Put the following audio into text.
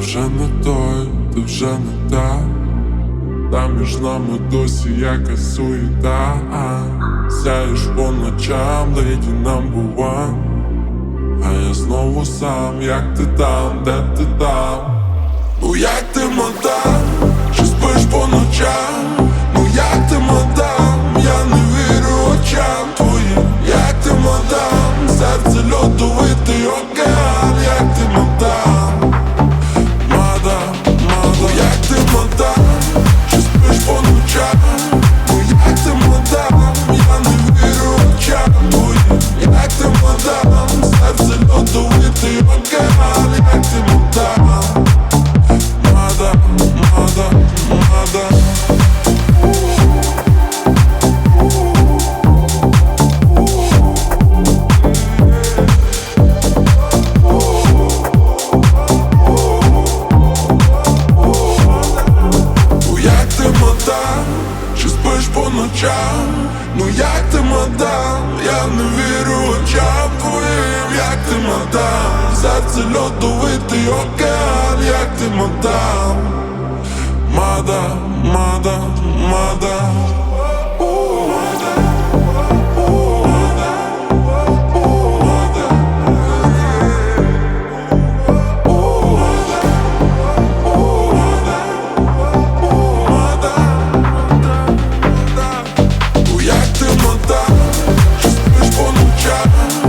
вже не той, ти вже не та, там між нами досі якась суєта. Сяєш по ночам, леді нам бува, А я знову сам, як ти там, де ти там? Ну як ти ночам? Ну як ти мадам, я не вірю очам твоїм, як ти мадам, серце льодовитий океан, як ти мадам, мада, мада, мада love.